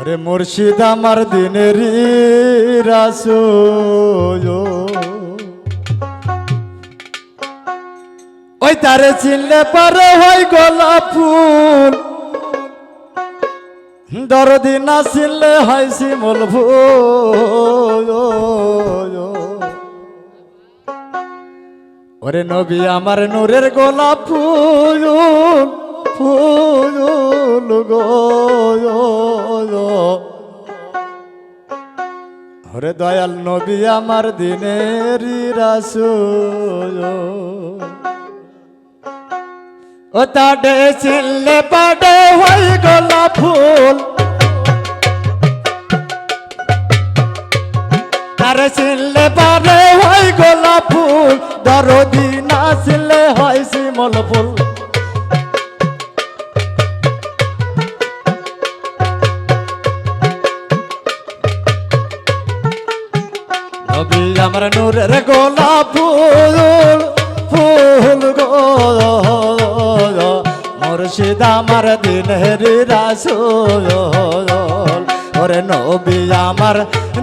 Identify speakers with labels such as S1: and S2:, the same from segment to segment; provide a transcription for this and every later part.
S1: আরে মুর্শিদ আমার দিনের রাসু ওই তারে চিনলে পারে হয় গোলাপ ফুল। দরদি চিনলে হয় শিমল ফুল। ওরে নবী, আমার নূরের গোলাপ ফুল ফুল, গো ওরে দয়াল নবী, আমার দিনের রাসুল। ও তাডে চিনলে পাডে হই গোলাপ ফুল। তারে গোলাপ ফুল দরদি না চিনলে হয় শিমল ফুল। নবী আমার নূরের গোলাপ ফুল ফুল গো। মুর্শিদ আমার দিনের রাসুল। ওরে নবী আমার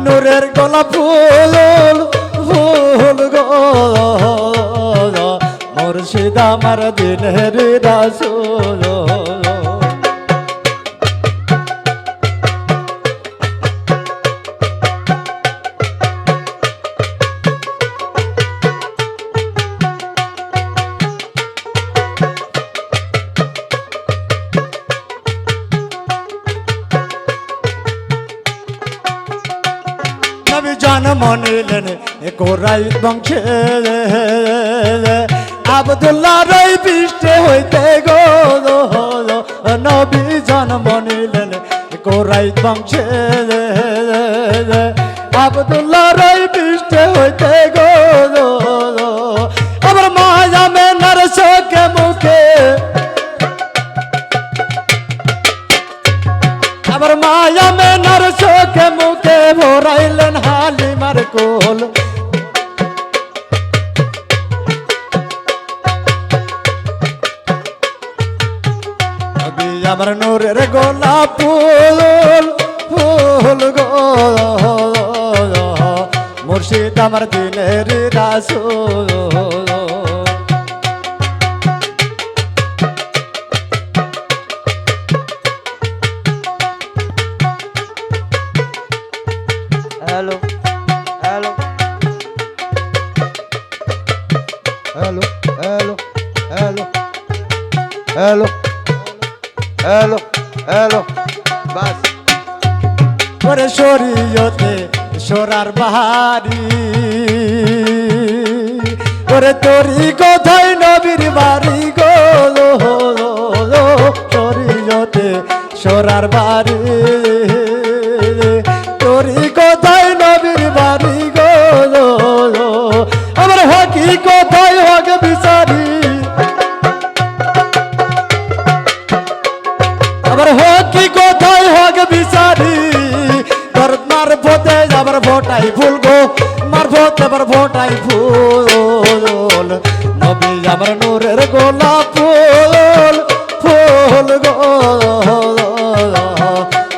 S1: নূরের ফুল ফুল মুর্শিদ আমার দিনের রাসুল। নবী জন্ম নিলেন কোরাই বংশে। আবদুল্লাহ রই পৃষ্ঠে হইতে গো। নবী জন্ম নিলেন কোরাই বংশে। আবদুল্লাহ রই পৃষ্ঠে হইতে গো। আবার মায়ামে নরসকে মুখে। আবার মায়া মে নরসকে মুখে ভরাইলেন হালিমার কোল। আমার নূরের গোলাপ ফুল ফুল গো। মুর্শিদ আমার দিনের রাসুল।
S2: হ্যালো। হ্যালো হ্যালো হ্যালো বাস
S1: করে শরীয়তে সোরার বাহারি। ওরে তোরি কোথায় নবীর বাড়ি গো শরীয়তে সোরার বাড়ি আবার ভোটাই ফুল গো মার ভোট আবার ভোটাই ফুল। নবী আবার নূরের গোলাপ ফুল ফুল গো।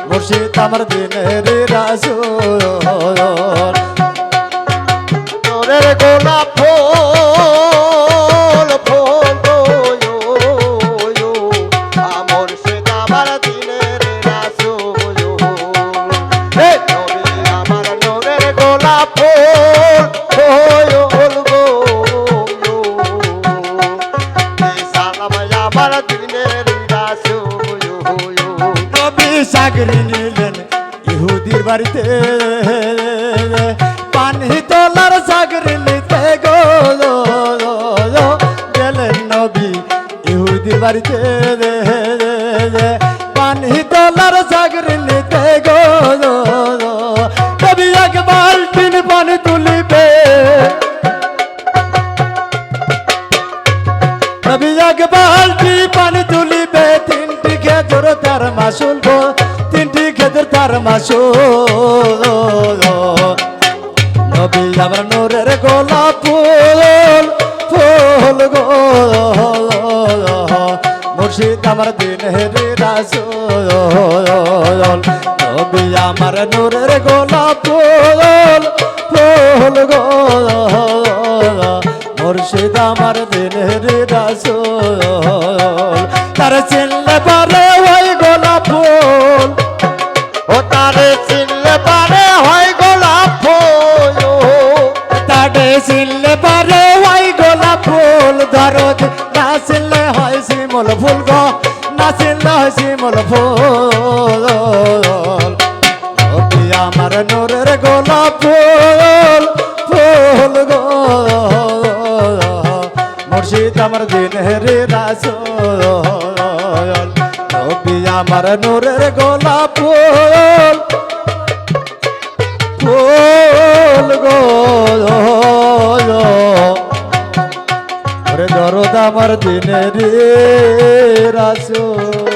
S1: মুর্শিদ আমার দিনের রাসুল। চাকরি নিলেন ইহুদির বাড়িতে। পানি তোলার চাকরি নিতে গেলেন নবী ইহুদির বাড়িতে। পানি তোলার চাকরি নিতে গো নবী এক বালতিন পানি তুলিবে। নবী এক বালতি পানি তুলিবে তিনটি খেজুর তার মাসুল মাসুল নবী আমার নূরের গোলাপ ফুল ফুল গো। মুর্শিদ আমার দিনের রাসূল। নবী আমার নূরের গোলাপ ফুল ফুল গো। মুর্শিদ আমার দিনের রাসূল। না চিনলে হয় শিমল ফুল আমার নূরের গোলাপ ফুল ফুল গো। মুর্শিদ আমার দিনের রাসূল। আমার নূরের গোলাপ ফুল ফুল গো। দরদ আমার দিনের রাসূল।